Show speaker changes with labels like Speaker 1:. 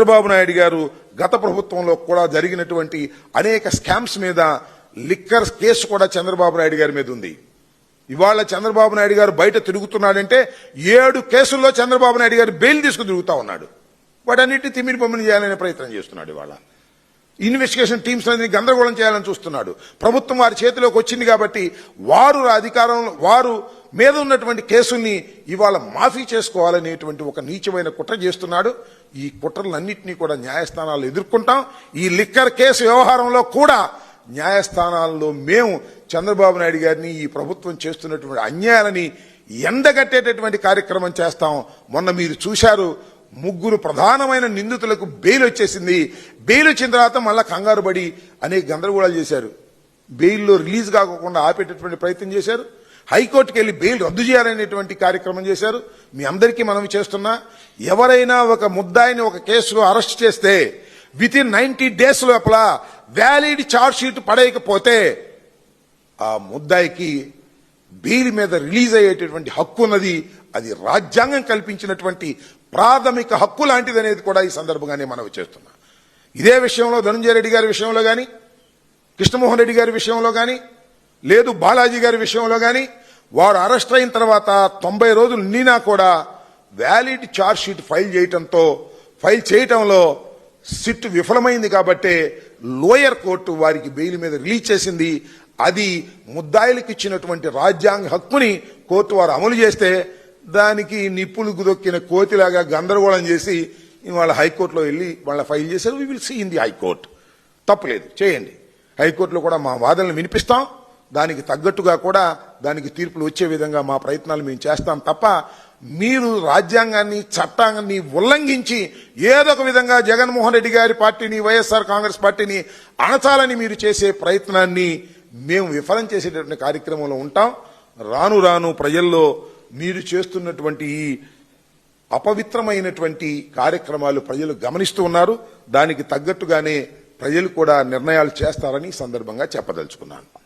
Speaker 1: చంద్రబాబు నాయుడు గారు గత ప్రభుత్వంలో కూడా జరిగినటువంటి అనేక స్కామ్స్ మీద లిక్కర్ కేసు కూడా చంద్రబాబు నాయుడు గారి మీద ఉంది. ఇవాళ చంద్రబాబు నాయుడు గారు బయట తిరుగుతున్నాడంటే ఏడు కేసుల్లో చంద్రబాబు నాయుడు గారు బెయిల్ తీసుకుని తిరుగుతా ఉన్నాడు. వాటన్నిటిని తిమ్మిరి బొమ్మని చేయాలనే ప్రయత్నం చేస్తున్నాడు ఇవాళ. ఇన్వెస్టిగేషన్ టీమ్స్ అనేది గందరగోళం చేయాలని చూస్తున్నాడు. ప్రభుత్వం వారి చేతిలోకి వచ్చింది కాబట్టి వారు అధికారంలో వారు మీద ఉన్నటువంటి కేసుల్ని ఇవాళ మాఫీ చేసుకోవాలనేటువంటి ఒక నీచమైన కుట్ర చేస్తున్నాడు. ఈ కుట్రలన్నింటినీ కూడా న్యాయస్థానాలు ఎదుర్కొంటాం. ఈ లిక్కర్ కేసు వ్యవహారంలో కూడా న్యాయస్థానాల్లో మేము చంద్రబాబు నాయుడు గారిని ఈ ప్రభుత్వం చేస్తున్నటువంటి అన్యాయాలని ఎండగట్టేటటువంటి కార్యక్రమం చేస్తాం. మొన్న మీరు చూశారు ముగ్గురు ప్రధానమైన నిందితులకు బెయిల్ వచ్చేసింది. బెయిల్ వచ్చిన తర్వాత మళ్ళా కంగారు పడి అనేక గందరగోళాలు చేశారు. బెయిల్లో రిలీజ్ కాకుండా ఆపేటటువంటి ప్రయత్నం చేశారు. హైకోర్టుకి వెళ్ళి బెయిల్ రద్దు చేయాలనేటువంటి కార్యక్రమం చేశారు. మీ అందరికీ మనం చేస్తున్నా ఎవరైనా ఒక ముద్దాయిని ఒక కేసులో అరెస్ట్ చేస్తే విత్ ఇన్ నైన్టీ డేస్ లోపల వ్యాలిడ్ ఛార్జ్ షీట్ పడేయకపోతే ఆ ముద్దాయికి బెయిల్ మీద రిలీజ్ అయ్యేటటువంటి హక్కు ఉన్నది. అది రాజ్యాంగం కల్పించినటువంటి ప్రాథమిక హక్కు లాంటిది అనేది కూడా ఈ సందర్భంగానే మనం చేస్తున్నా. ఇదే విషయంలో ధనంజయ రెడ్డి గారి విషయంలో కానీ కృష్ణమోహన్ రెడ్డి గారి విషయంలో కానీ లేదు బాలాజీ గారి విషయంలో కానీ వారు అరెస్ట్ అయిన తర్వాత తొంభై రోజులు నిండినా కూడా వ్యాలిడ్ ఛార్జ్ షీట్ ఫైల్ చేయటంతో ఫైల్ చేయటంలో సిట్ విఫలమైంది కాబట్టే లోయర్ కోర్టు వారికి బెయిల్ మీద రిలీజ్ చేసింది. అది ముద్దాయిలకు ఇచ్చినటువంటి రాజ్యాంగ హక్కుని కోర్టు వారు అమలు చేస్తే దానికి నిప్పులు గుదొక్కిన కోతిలాగా గందరగోళం చేసి వాళ్ళ హైకోర్టులో వెళ్ళి వాళ్ళ ఫైల్ చేశారు. We will see in the high court తప్పులేదు. చేయండి. హైకోర్టులో కూడా మా వాదనలు వినిపిస్తాం. దానికి తగ్గట్టుగా కూడా దానికి తీర్పులు వచ్చే విధంగా మా ప్రయత్నాలు మేము చేస్తాం తప్ప మీరు రాజ్యాంగాన్ని చట్టాన్ని ఉల్లంఘించి ఏదొక విధంగా జగన్మోహన్ రెడ్డి గారి పార్టీని వైఎస్ఆర్ కాంగ్రెస్ పార్టీని అణచాలని మీరు చేసే ప్రయత్నాన్ని మేము విఫలం చేసేటటువంటి కార్యక్రమంలో ఉంటాం. రాను రాను ప్రజల్లో మీరు చేస్తున్నటువంటి ఈ అపవిత్రమైనటువంటి కార్యక్రమాలు ప్రజలు గమనిస్తూ ఉన్నారు. దానికి తగ్గట్టుగానే ప్రజలు కూడా నిర్ణయాలు చేస్తారని సందర్భంగా చెప్పదలుచుకున్నాను.